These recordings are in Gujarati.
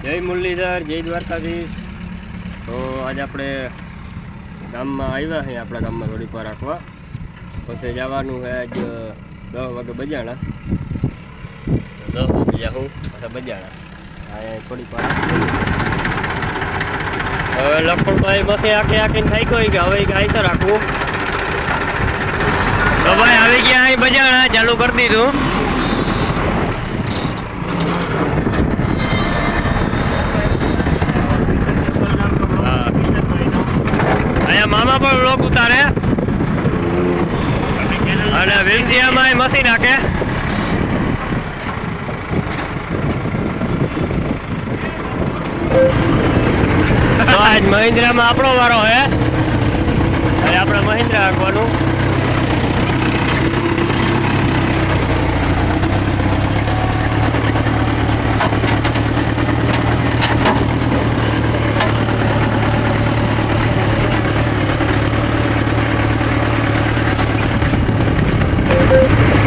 જય મુરલીધર, જય દ્વારકાધીશ. તો આજે આપણે ગામમાં આવ્યા છીએ આપણા ગામમાં થોડીક વાર રાખવા. પછી જવાનું છે આજ દસ વાગે બજાણા. દસ વાગે જાઉં પછી બજાણા. હા થોડીક વાર. હવે લખણભાઈ બસે આખી આખીને થઈ ગઈ કે હવે આઈ તો રાખવું. તો ભાઈ, આવી ગયા અહીં બજાણા, ચાલુ કરી દીધું હા. અહીંયા મામા પણ લોક ઉતારે. અને વિલજીયામાં મશીન નાખે આજ મહિન્દ્રામાં આપણો વારો હે. આપણે મહિન્દ્રા હાંકવાનું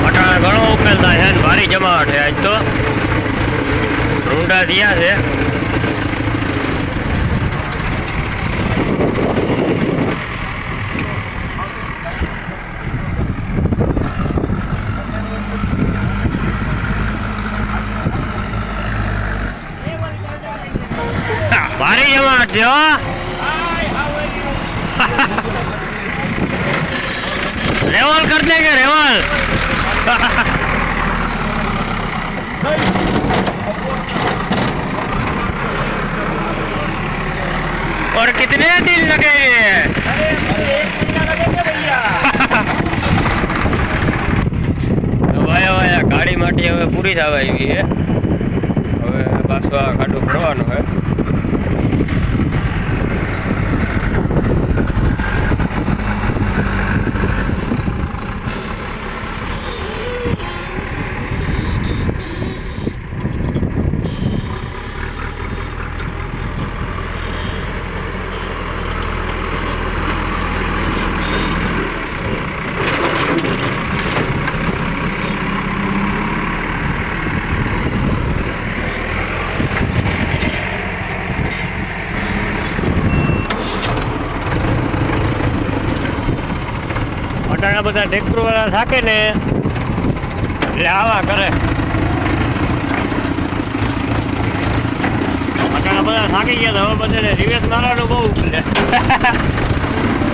અટાણે ઘણો ઉકેલતા છે ને ભારી જમાવટ છે આજ તો રૂંડા થયા છે ભારી જમાવટ છે રેવલ કર દે કે રેવલ और कितने दिन लगेंगे ભાઈ હવે આ ગાડી માટે હવે પૂરી થવા આવી છે હવે પાછું આ ખાડું ભરવાનું છે અટાણા બધા ટ્રેક્ટર વાળા થાકે ને એટલે આવા કરે. ઘણા બધા થાકી ગયા હવે બધાને રિવેસ મારવાનું બહુ ઉપલે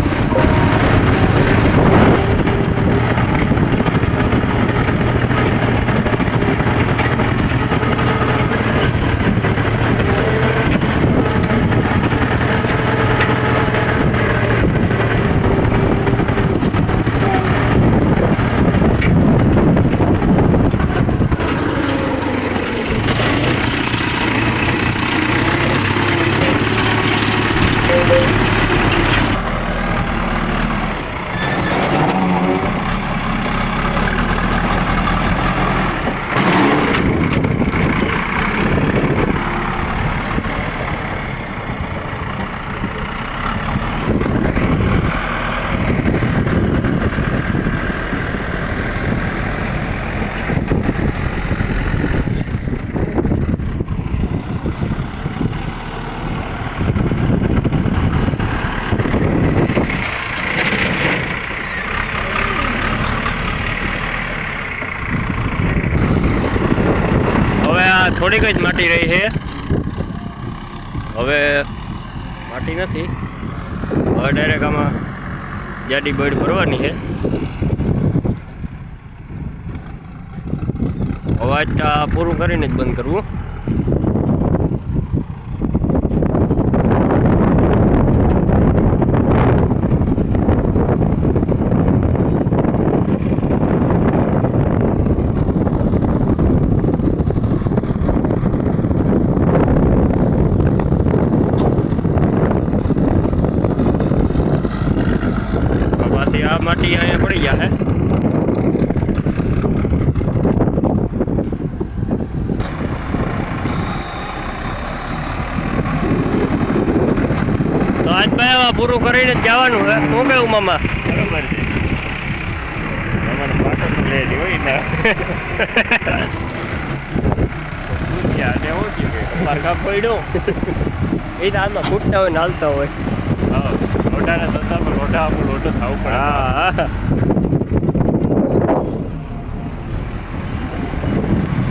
થોડીક જ માટી રહી છે. હવે માટી નથી. હવે ડાયરેક્ટ આમાં જાડી બળ ભરવાની છે. અવાજ પૂરું કરીને જ બંધ કરવું પાછી આ માટી અહીંયા પડી જાય તો આજ ભાઈ પૂરું કરીને જ જવાનું હે. શું કેવું મામા? બરોબર છે. તમારે પાટો તો લે જ હોય ને. ગયા હું થયું? કે પડ્યો. એ તો આમાં ફૂટતા હોય ને હાલતા હોય. લોઢા આપણું લોઢો થવું પડે હા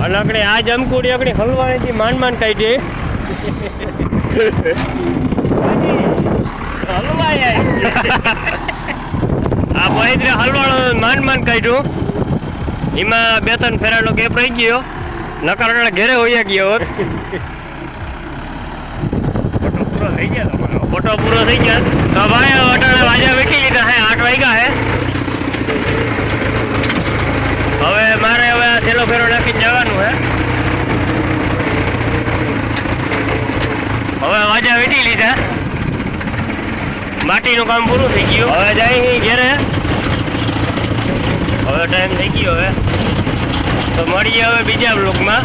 અને આપણે આ જમકુડી આપણે હલવાણીથી માંડ માંડ કાઢી હલવાય આ ભાઈ હલવાણો માંડ માંડ કાઢ્યું એમાં બે ત્રણ ફેરાનો ગેપ રહી ગયો. નકાર ઘેરે હોઈ ગયો હોત. થઈ ગયા તમારો. ફોટો પૂરો થઈ ગયો. તો ભાઈ અટાણે વાજા વેઠી લીધા હે, આઠ વાગ્યા હે. હવે મારે હવે આ સેલો ફેરો નાખીને જવાનું હે. હવે વાજા વેઠી લીધા. માટીનું કામ પૂરું થઈ ગયું. હવે જાય ઘેરે. હવે ટાઈમ થઈ ગયો હવે તો મળીએ હવે બીજા બ્લોકમાં